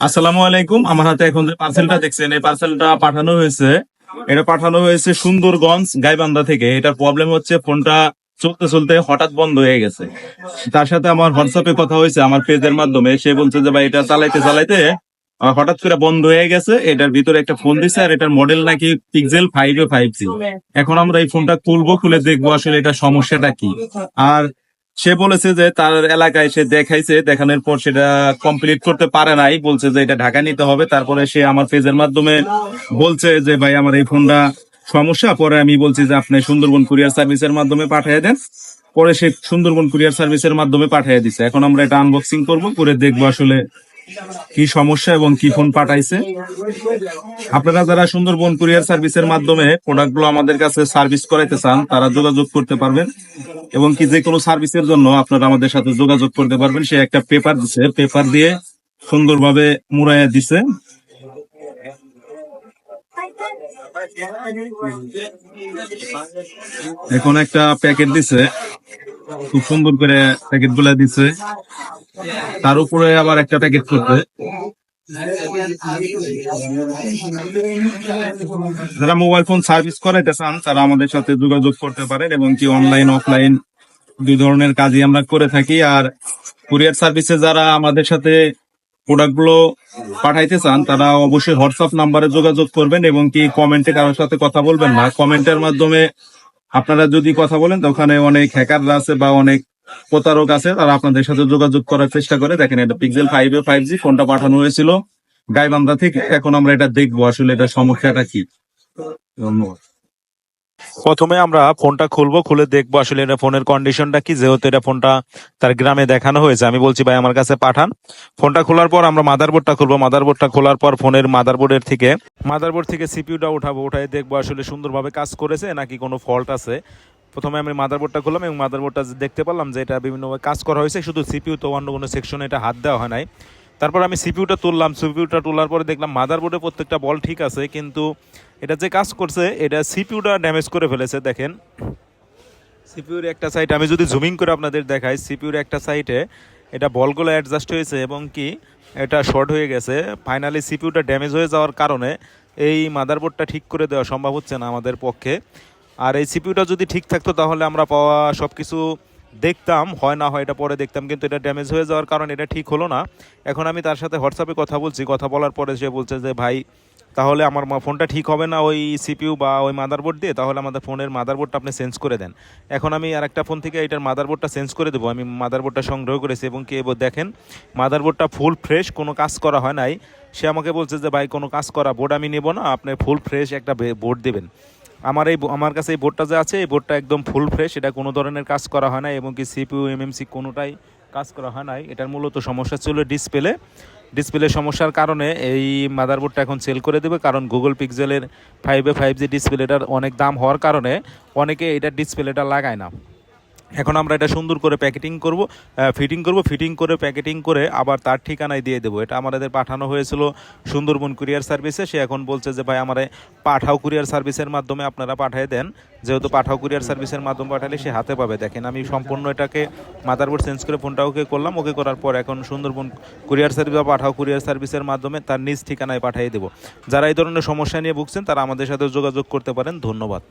আসসালামু আলাইকুম। আমার হাতে এখন যে পার্সেলটা দেখছেন, এই পার্সেলটা পাঠানো হয়েছে। এটা পাঠানো হয়েছে সুন্দরগঞ্জ, গাইবান্ধা থেকে। এটার প্রবলেম হচ্ছে ফোনটা চলতে চলতে হঠাৎ বন্ধ হয়ে গেছে। তার সাথে আমার হোয়াটসঅ্যাপে কথা হয়েছে, আমার পেজের মাধ্যমে। সে বলছে যে, ভাই, এটা চালাইতে চালাইতে হঠাৎ করে বন্ধ হয়ে গেছে। এটার ভিতরে একটা ফোন দিছে আর এটার মডেল নাকি Pixel five A five G এখন আমরা এই ফোনটা খুলবো, খুলে দেখব আসলে এটা সমস্যাটা কি। আর সে বলেছে যে তার এলাকায় সে দেখাইছে, দেখানোর পর সেটা কমপ্লিট করতে পারে নাই, বলছে যে এটা ঢাকা নিতে হবে। তারপরে সে আমার পেজের মাধ্যমে বলছে যে, ভাই, আমার এই ফোনটা সমস্যা। পরে আমি বলছি যে, আপনি সুন্দরবন কুরিয়ার সার্ভিসের মাধ্যমে পাঠিয়ে দেন। পরে সে সুন্দরবন কুরিয়ার সার্ভিসের মাধ্যমে পাঠিয়ে দিছে। এখন আমরা এটা আনবক্সিং করব, করে দেখব আসলে কি সমস্যা এবং কি ফোন পাঠাইছে? আপনারা যারা সুন্দরবন কুরিয়ার সার্ভিসের মাধ্যমে প্রোডাক্টগুলো আমাদের কাছে সার্ভিস করাইতে চান, তারা যোগাযোগ করতে পারবেন। এবং কি যে কোনো সার্ভিসের জন্য আপনারা আমাদের সাথে যোগাযোগ করতে পারবেন। সে একটা পেপার দিছে। পেপার দিয়ে সুন্দরভাবে মুড়াইয়া দিছে। এখন একটা প্যাকেট দিছে। খুব সুন্দর করে প্যাকেটগুলা দিছে। তার উপরে আবার একটা প্যাকেট করবে যারা মোবাইল ফোন সার্ভিস করাইতে চান, তারা আমাদের সাথে যোগাযোগ করতে পারেন এবং কি অনলাইন অফলাইন দুই ধরনের কাজই আমরা করে থাকি। আর কুরিয়ার সার্ভিসে যারা আমাদের সাথে প্রোডাক্টগুলো পাঠাইতে চান, তারা অবশ্যই হোয়াটসঅ্যাপ নাম্বারে যোগাযোগ করবেন এবং কি কমেন্টে কারোর সাথে কথা বলবেন না। কমেন্টের মাধ্যমে আপনারা যদি কথা বলেন, তো ওখানে অনেক হ্যাকাররা আছে বা অনেক প্রতারক আছে, তারা আপনাদের সাথে যোগাযোগ করার চেষ্টা করে। দেখেন এটা Pixel five A five G ফোনটা পাঠানো হয়েছিল গাইবান্ধা থেকে। এখন আমরা এটা দেখব আসলে এটা সমস্যাটা কি। ধন্যবাদ। প্রথমে আমরা ফোনটা খুলবো, খুলে দেখব আসলে এটা ফোনের কন্ডিশনটা কি, যেহেতু এটা ফোনটা তার গ্রামে দেখানো হয়েছে। আমি বলছি, ভাই, আমার কাছে পাঠান। ফোনটা খোলার পর আমরা মাদারবোর্ডটা খুলবো। মাদারবোর্ডটা খোলার পর ফোনের মাদারবোর্ডের থেকে মাদারবোর্ড থেকে সিপিইউটা উঠাবো উঠাই দেখব আসলে সুন্দরভাবে কাজ করেছে নাকি কোনো ফল্ট আছে। প্রথমে আমি মাদারবোর্ডটা খুললাম এবং মাদারবোর্ডটা দেখতে পারলাম যে এটা বিভিন্নভাবে কাজ করা হয়েছে। শুধু সিপিউ তো অন্য কোনো সেকশনে এটা হাত দেওয়া হয় নাই। তারপর আমি সিপিউটা তুললাম। সিপিউটা তোলার পরে দেখলাম মাদারবোর্ডে প্রত্যেকটা বল ঠিক আছে, কিন্তু এটা যে কাজ করছে, এটা সিপিইউটা ড্যামেজ করে ফেলেছে, দেখেন। সিপিউর একটা সাইড আমি যদি জুমিং করে আপনাদের দেখাই সিপিউর একটা সাইডে এটা বলগুলো অ্যাডজাস্ট হয়েছে এবং কি, এটা শর্ট হয়ে গেছে। ফাইনালি সিপিউটা ড্যামেজ হয়ে যাওয়ার কারণে এই মাদারবোর্ডটা ঠিক করে দেওয়া সম্ভব হচ্ছে না আমাদের পক্ষে। আর এই সিপিউটা যদি ঠিক থাকতো, তাহলে আমরা পাওয়া সব কিছু দেখতাম, হয় না হয় এটা পরে দেখতাম, কিন্তু এটা ড্যামেজ হয়ে যাওয়ার কারণে এটা ঠিক হলো না। এখন আমি তার সাথে হোয়াটসঅ্যাপে কথা বলছি, কথা বলার পরে সে বলছে যে, ভাই, তাহলে আমার ফোনটা ঠিক হবে না ওই সিপিইউ বা ওই মাদারবোর্ড দিয়ে, তাহলে আমাদের ফোনের মাদারবোর্ডটা আপনি চেঞ্জ করে দেন। এখন আমি আর একটা ফোন থেকে এটার মাদারবোর্ডটা চেঞ্জ করে দেবো। আমি মাদারবোর্ডটা সংগ্রহ করেছি এবং কে দেখেন মাদারবোর্ডটা ফুল ফ্রেশ কোনো কাজ করা হয় নাই। সে আমাকে বলছে যে, ভাই, কোনো কাজ করা বোর্ড আমি নেব না, আপনি ফুল ফ্রেশ একটা বোর্ড দেবেন। আমার এই আমার কাছে এই বোর্ডটা যে আছে, এই বোর্ডটা একদম ফুল ফ্রেশ এটা কোনো ধরনের কাজ করা হয় না এবং কি সিপিউ এমএমসি কোনোটাই কাজ করা হয় নাই। এটার মূলত সমস্যা ছিল ডিসপ্লে ডিসপ্লে সমস্যার কারণে এই মাদারবোর্ডটা এখন সেল করে দেবে, কারণ গুগল পিক্সেলের ফাইভে ফাইভ জি ডিসপ্লেটার অনেক দাম হওয়ার কারণে অনেকে এটা ডিসপ্লেটা লাগায় না। এখন আমরা এটা সুন্দর করে প্যাকেটিং করব ফিটিং করব ফিটিং করে প্যাকেটিং করে আবার তার ঠিকানায় দিয়ে দেবো। এটা আমাদের পাঠানো হয়েছিল সুন্দরবন কুরিয়ার সার্ভিসে। সে এখন বলছে যে, ভাই, আমার পাঠাও কুরিয়ার সার্ভিসের মাধ্যমে আপনারা পাঠিয়ে দেন। যেহেতু পাঠাও কুরিয়ার সার্ভিসের মাধ্যমে পাঠালে সে হাতে পাবে। দেখেন, আমি সম্পূর্ণ এটাকে মাদারবোর্ড চেঞ্জ করে ফোনটা ওকে করলাম। ওকে করার পর এখন সুন্দরবন কুরিয়ার সার্ভিস বা পাঠাও কুরিয়ার সার্ভিসের মাধ্যমে তার নিজ ঠিকানায় পাঠিয়ে দেবো। যারা এই ধরনের সমস্যা নিয়ে ভুগছেন, তারা আমাদের সাথে যোগাযোগ করতে পারেন। ধন্যবাদ।